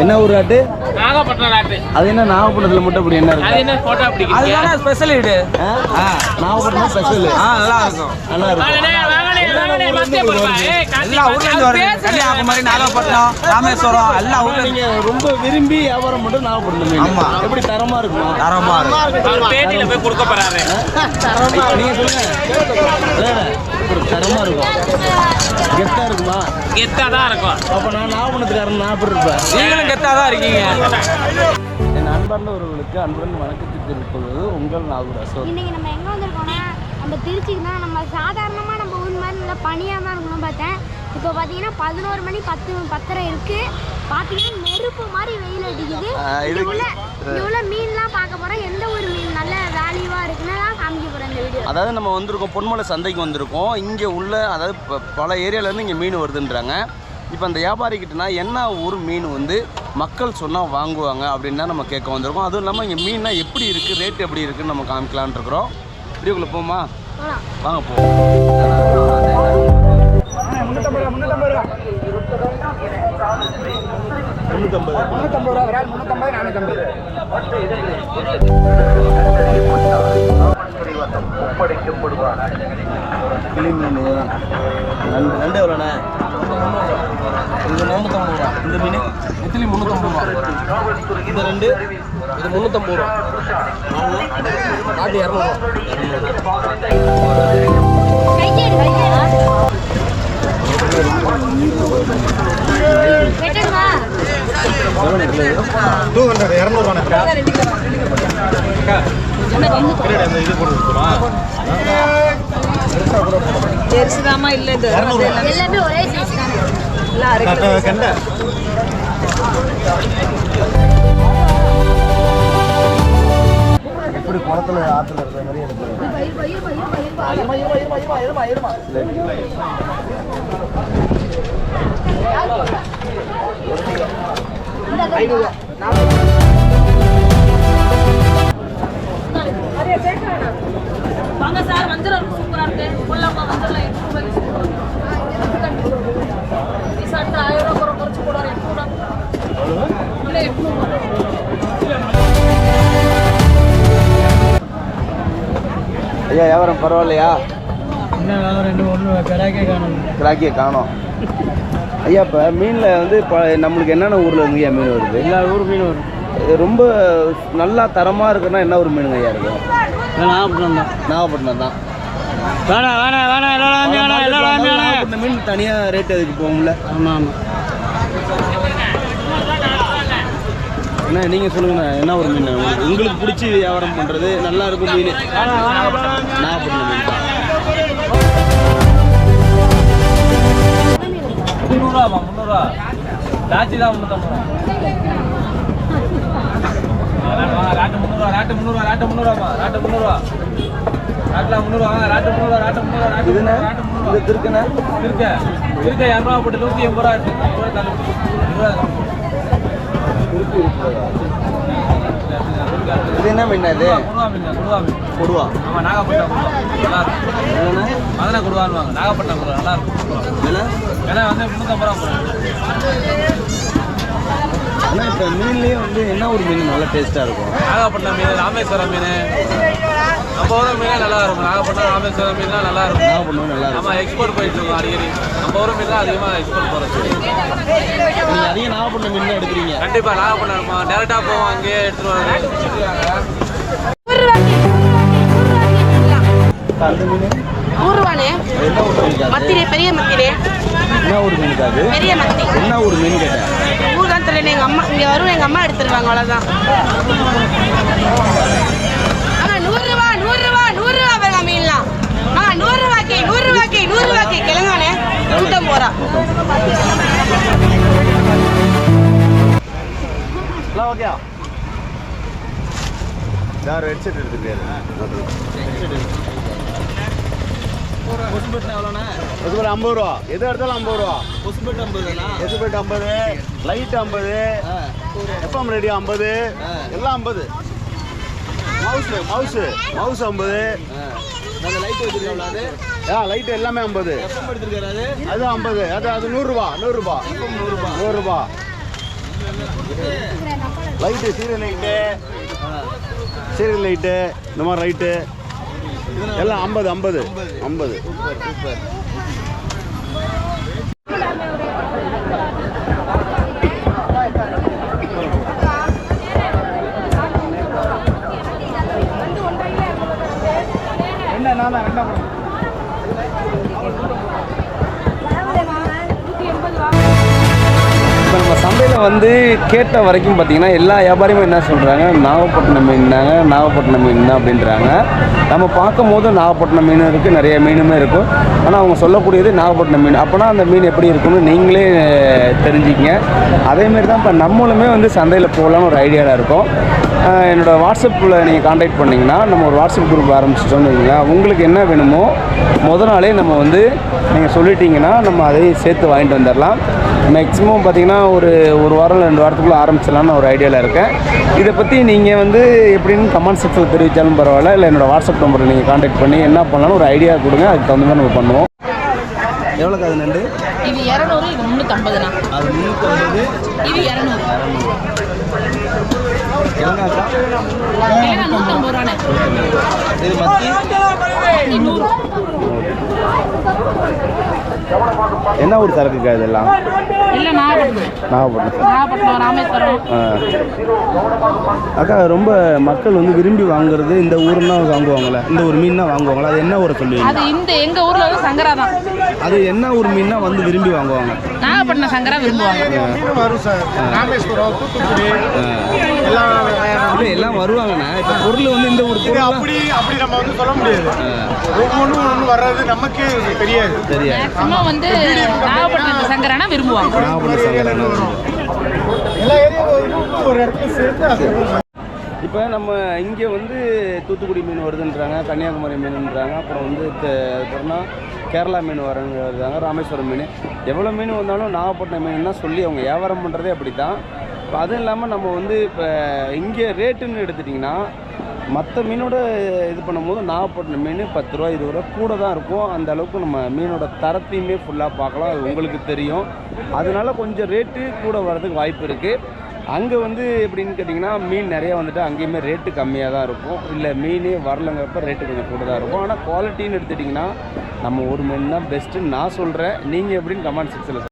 என்ன ஊர் ஆட்டு? நாகப்பட்டினம் நாட்டு அது என்ன நாகப்பட்டினத்தில் மட்டும் அப்படி என்ன இருக்கு? அது என்ன போட்டோ பிடிக்கிறீங்க அதுதானே ஸ்பெஷல் இது. ஆ, நாகப்பட்டினம் ஸ்பெஷல் ஆ நல்லா இருக்கும். நல்லா இருக்கும் எல்லா ஊர்ல இருந்து பேசு. கன்னியாகுமரி நாகப்பட்டினம் ராமேஸ்வரம் எல்லா ஊர்ல நீங்க ரொம்ப விரும்பி வியாபாரம் மட்டும் நாகப்பட்டினம் ஆமா. எப்படி தரமா இருக்குமா? தரமா இருக்கும் அவர் பேட்டியில போய் கொடுக்க போறாரு. நீங்க சொல்லுங்க. இல்ல, இல்ல, ஒரு தரமா இருக்கும். கெத்தா இருக்குமா? கெத்தா தான் இருக்கும். அப்ப நான் நாகப்பட்டினத்துக்காரன் நான் எப்படி இருப்பேன்? நீங்களும் கெத்தா தான் இருக்கீங்க. என் அன்பார்ந்த ஒருவர்களுக்கு அன்புடன் வணக்கத்தை தெரிவிப்பது உங்கள் நாகூர் அசோக். இன்னைக்கு நம்ம எங்கே வந்திருக்கோம்னா நம்ம திருச்சிக்கு தான் நம்ம சாதாரணமாக நம்ம ஊர் மாதிரி நல்லா பனியாக தான் இருக்கணும் பார்த்தேன். இப்போ பார்த்தீங்கன்னா பதினோரு மணி பத்து பத்தரை இருக்கு. பார்த்தீங்கன்னா நெருப்பு மாதிரி வெயில் அடிக்குது. ஆ, இங்க இதுக்கு- உள்ள இங்க உள்ள மீன்லாம் பார்க்க போகிறோம் எந்த ஒரு மீன் நல்ல வேல்யூவாக இருக்குன்னு தான் காமிக்க போகிறேன் இந்த வீடியோ அதாவது நம்ம வந்திருக்கோம் பொன்மலை சந்தைக்கு வந்திருக்கோம். இங்கே உள்ள அதாவது பல ஏரியாவிலேருந்து இங்கே மீன் வருதுன்றாங்க. இப்போ அந்த வியாபாரிக்கிட்டனா என்ன ஊர் மீன் வந்து மக்கள் சொன்னால் வாங்குவாங்க? அப்படின்னு தான் நம்ம கேட்க வந்திருக்கோம். அதுவும் இல்லாமல் இங்கே மீன்னா எப்படி இருக்குது ரேட் எப்படி இருக்குன்னு நம்ம காமிக்கலான்னு இருக்கிறோம். வீடியோக்குள்ளே போமா வாங்க போவோம். முந்நூற்றம்பது முந்நூற்றம்பது ரூபா. விரால் முந்நூற்றம்பது நானூற்றம்பது கிளி மீன் இதுதான் நண்டு நண்டு எவ்வளோண்ணே இது நானூற்றம்பது ரூபா இந்த மீன் இட்லி முந்நூற்றம்பது ரூபா இந்த ரெண்டு இது முந்நூற்றம்பது ரூபா. நாட்டு இரநூறுவா டூ ஹண்ட்ரட் இரநூறுவாண்ணே பெருசுதாம்மா இல்ல இது எல்லாமே ஒரே சைஸ் தானே? கெண்டை. எப்படி குளத்துல ஆத்துல இருக்கிற மாதிரி எடுத்து ஐயா வியாபாரம் பரவாயில்லையா? என்ன ரெண்டு ஒன்று கிடாக்கே காணும். கிராக்கியை காணோம். ஐயா இப்போ மீனில் வந்து இப்போ நம்மளுக்கு என்னென்ன ஊரில் இருந்துயா மீன் வருது? எல்லா ஊர் மீன் வரும் ரொம்ப நல்லா தரமாக இருக்குன்னா என்ன ஒரு மீனுங்க ஐயா இருக்கும் நாகப்பட்டினம் தான். நாகப்பட்டினம் தான். வேணாம் வேணாம் வேணாம் எல்லாம் வேணாம் எல்லாம் வேணாம் நாகப்பட்டினம் மீன் தனியாக ரேட் அதுக்கு போகும்ல? ஆமாம் ஆமாம் என்ன நீங்கள் சொல்லுங்கண்ணா என்ன ஒரு மீன்? உங்களுக்கு பிடிச்சி வியாபாரம் பண்ணுறது நல்லா இருக்கும் மீன். நாகப்பட்டினம் மீன் தான். முந்நூறுவாமா முந்நூறுவா. லாச்சி தான் முந்நூற்றம்பது ராட்டு முந்நூறுவா ராட்டு முந்நூறுவா ராட்டு முந்நூறுவாமா ராட்டு முந்நூறுவா. ராட்டில் முந்நூறுவா ராட்டு முந்நூறுவா ராட்டு முந்நூறுவா ராட்டு முந்நூறுவா ராட்டு முந்நூறுவா. திருக்குண்ணே? இருக்க இருக்க இரநூறுவா போட்டு நூற்றி எண்பது ரூபா இருக்கு. இது என்ன மீன் இது கொடுவா ஆமாம் நாகப்பட்டினம் நல்லா இருக்கும் அதெல்லாம் கொடுவாருவாங்க நாகப்பட்டினம் கொடுவா நல்லா இருக்கும் என்ன விலை வந்து முந்நூற்றம்பது ரூபா ஆனால் இப்போ மீன்லேயே வந்து என்ன ஒரு மீன் நல்லா டேஸ்ட்டாக இருக்கும். நாகப்பட்டினம் மீன் ராமேஸ்வரம் மீன். நம்ம ஊர் நல்லா இருக்கும். நாகப்பட்டினம் ராமேஸ்வரம் மீன்லாம் நல்லா இருக்கும். நாகப்பட்டினம் நல்லா இருக்கும். ஆமாம் எக்ஸ்போர்ட் போயிட்டு இருக்கோம் அடிக்கடி. நம்ம ஊர் அதிகமாக எக்ஸ்போர்ட் போகிறது நீங்கள் அதிகம் நாகப்பட்டினம் மீன் தான் எடுக்கிறீங்க. கண்டிப்பாக நாகப்பட்டினம் டேரெக்டாக போவோம் அங்கேயே எடுத்துட்டு வரோம் அந்த மீன் மத்திரே பெரிய மத்திரே. என்ன மீன் பெரிய மத்தி. என்ன ஒரு மீன் கேட்டேன்? ஊர் தான் தெரியல எங்கள் அம்மா இங்கே வரும் எங்கள் அம்மா எடுத்துருவாங்க அவ்வளோதான் ஓகே. யார் ஹெட்செட் ஒரு ஐம்பது ரூபா. எது எடுத்தாலும் ஐம்பது ரூபா. கொசுபெட்டு ஐம்பதுண்ணா எசுபேட் ஐம்பது லைட் ஐம்பது எஃப்எம் ரேடியோ ஐம்பது எல்லாம் ஐம்பது. மவுஸ் மவுஸ் மவுஸ் ஐம்பது. அந்த லைட் ஆ லைட் எல்லாமே ஐம்பது. எடுத்துருக்காரு அது? ஐம்பது. அது அது நூறுரூபா நூறுரூபா நூறுரூபா நூறுரூபா light serial light serial light இந்த மாதிரி லைட்டு எல்லாம் ஐம்பது ஐம்பது ஐம்பது. வந்து கேட்ட வரைக்கும் பார்த்தீங்கன்னா எல்லா வியாபாரியுமே என்ன சொல்கிறாங்க நாகப்பட்டினம் மீன்னாங்க நாகப்பட்டினம் மீன் தான் அப்படின்றாங்க. நம்ம பார்க்கும் போது நாகப்பட்டினம் மீன் இருக்குது நிறைய மீனுமே இருக்கும் ஆனால் அவங்க சொல்லக்கூடியது நாகப்பட்டினம் மீன். அப்போனா அந்த மீன் எப்படி இருக்குன்னு நீங்களே தெரிஞ்சுக்கிங்க. அதேமாரி தான் இப்போ நம்மளுமே வந்து சந்தையில் போகலான்னு ஒரு ஐடியாவில் இருக்கும். என்னோடய என்னோட வாட்ஸ்அப்பில் நீங்கள் காண்டாக்ட் பண்ணிங்கன்னா நம்ம ஒரு வாட்ஸ்அப் குரூப் ஆரம்பிச்சிட்டோம்னு வைங்களேன். உங்களுக்கு என்ன வேணுமோ முத நாளே நம்ம வந்து நீங்கள் சொல்லிட்டீங்கன்னா நம்ம அதையும் சேர்த்து வாங்கிட்டு வந்துடலாம். மேக்ஸிமம் பார்த்தீங்கன்னா ஒரு ஒரு வாரம் ரெண்டு வாரத்துக்குள்ளே ஆரம்பிச்சிடலான்னு ஒரு ஐடியாவில் இருக்கேன். இதை பற்றி நீங்கள் வந்து எப்படின்னு கமெண்ட் செக்ஷனில் தெரிவித்தாலும் பரவாயில்ல இல்லை என்னோடய வாட்ஸ்அப் நம்பரில் நீங்கள் காண்டாக்ட் பண்ணி என்ன பண்ணலாம்னு ஒரு ஐடியா கொடுங்க அதுக்கு தகுந்த மாதிரி நம்ம பண்ணுவோம். எவ்வளோக்கு அது நண்டு? இது இரநூறு இது முந்நூற்றம்பதுண்ணா அது முந்நூற்றம்பது இது இரநூறு. கிழங்காக்கா இல்லைண்ணா நூற்றம்பது ரூபாண்ணே. இது மத்தி நூறு. என்ன ஊர் சரக்குக்கா இதெல்லாம்? இல்லை நாகப்பட்டினம். நாகப்பட்டினம். நாகப்பட்டினம் ராமேஸ்வரம். ஆ. அக்கா ரொம்ப மக்கள் வந்து விரும்பி வாங்குறது இந்த ஊர்னா வாங்குவாங்களே இந்த ஒரு மீன் தான் வாங்குவாங்களா அது என்ன ஊரை சொல்லுவீங்க? அது இந்த எங்க ஊர்ல வந்து சங்கரா தான். அது என்ன ஒரு மீன்னா வந்து விரும்பி வாங்குவாங்க? நாகப்பட்டினம் சங்கரா விரும்புவாங்க. வரும் சார். ராமேஸ்வரம் தூத்துக்குடி. எல்லாம் இல்லை எல்லாம் வருவாங்கண்ணே. இப்போ பொருள் வந்து இந்த ஒரு பொருள் அப்படி அப்படி நம்ம வந்து சொல்ல முடியாது. ஒவ்வொன்றும் ஒன்று வர்றது நமக்கே தெரியாது. தெரியாது. மேக்சிமம் வந்து நாகப்பட்டினம் சங்கரானா விரும்புவாங்க. நாகப்பட்டினம் சங்கரான எல்லா ஏரியாவும் ஒரு இடத்துல சேர்த்து இப்போ நம்ம இங்கே வந்து தூத்துக்குடி மீன் வருதுன்றாங்க கன்னியாகுமரி மீனுன்றாங்க அப்புறம் வந்து அதுக்கப்புறம்னா கேரளா மீன் வரங்க வருதாங்க ராமேஸ்வரம் மீன். எவ்வளோ மீன் வந்தாலும் நாகப்பட்டினம் மீன் தான் சொல்லி அவங்க வியாபாரம் பண்ணுறதே அப்படி தான் இப்போ அதுவும் இல்லாமல் நம்ம வந்து இப்போ இங்கே ரேட்டுன்னு எடுத்துட்டிங்கன்னா மற்ற மீனோட இது பண்ணும்போது நாகப்பட்டினம் மீன் பத்து ரூபா இருபது ரூபா கூட தான் இருக்கும். அந்த அளவுக்கு நம்ம மீனோட தரத்தையுமே ஃபுல்லாக பார்க்கலாம். அது உங்களுக்கு தெரியும். அதனால கொஞ்சம் ரேட்டு கூட வர்றதுக்கு வாய்ப்பு இருக்குது அங்கே வந்து எப்படின்னு கேட்டிங்கன்னா மீன் நிறையா வந்துட்டு அங்கேயுமே ரேட்டு கம்மியாக தான் இருக்கும். இல்லை மீனே வரலங்கிறப்ப ரேட்டு கொஞ்சம் கூட தான் இருக்கும். ஆனால் குவாலிட்டின்னு எடுத்துட்டிங்கன்னா நம்ம ஒரு மீன் தான் பெஸ்ட்டுன்னு நான் சொல்கிறேன் நீங்கள் எப்படின்னு கமெண்ட் செக்ஷனில்